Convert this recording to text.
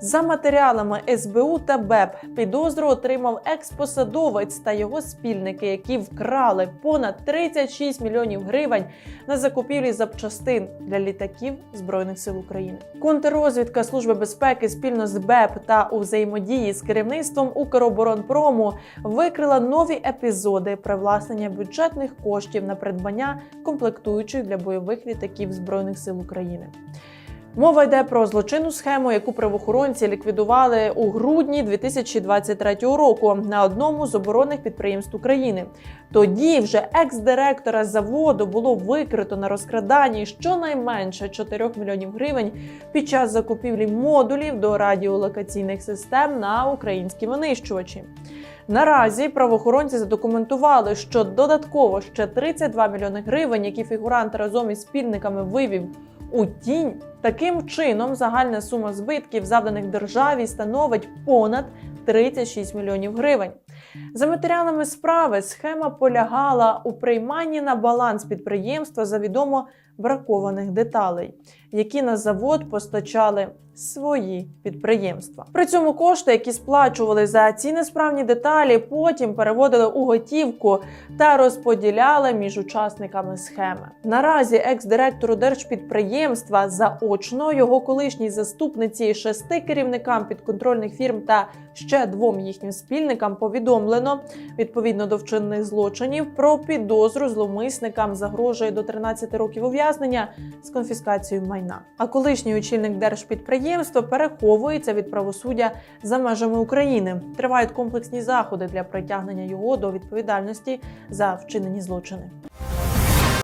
За матеріалами СБУ та БЕП підозру отримав експосадовець та його спільники, які вкрали понад 36 мільйонів гривень на закупівлі запчастин для літаків збройних сил України. Контррозвідка Служби безпеки спільно з БЕП та у взаємодії з керівництвом Укроборонпрому викрила нові епізоди привласнення бюджетних коштів на придбання комплектуючих для бойових літаків збройних сил України. Мова йде про злочинну схему, яку правоохоронці ліквідували у грудні 2023 року на одному з оборонних підприємств України. Тоді вже екс-директора заводу було викрито на розкраданні щонайменше 4 мільйонів гривень під час закупівлі модулів до радіолокаційних систем на українські винищувачі. Наразі правоохоронці задокументували, що додатково ще 32 мільйони гривень, які фігурант разом із спільниками вивів у тінь. Таким чином, загальна сума збитків, завданих державі, становить понад 36 мільйонів гривень. За матеріалами справи схема полягала у прийманні на баланс підприємства завідомо бракованих деталей, які на завод постачали свої підприємства. При цьому кошти, які сплачували за ці несправні деталі, потім переводили у готівку та розподіляли між учасниками схеми. Наразі екс-директору держпідприємства заочно його колишній заступниці шести керівникам підконтрольних фірм та ще двом їхнім спільникам повідомлено відповідно до вчинених злочинів про підозру зловмисникам загрожує до 13 років ув'язнення з конфіскацією майна. А колишній очільник держпідприємства переховується від правосуддя за межами України. Тривають комплексні заходи для притягнення його до відповідальності за вчинені злочини.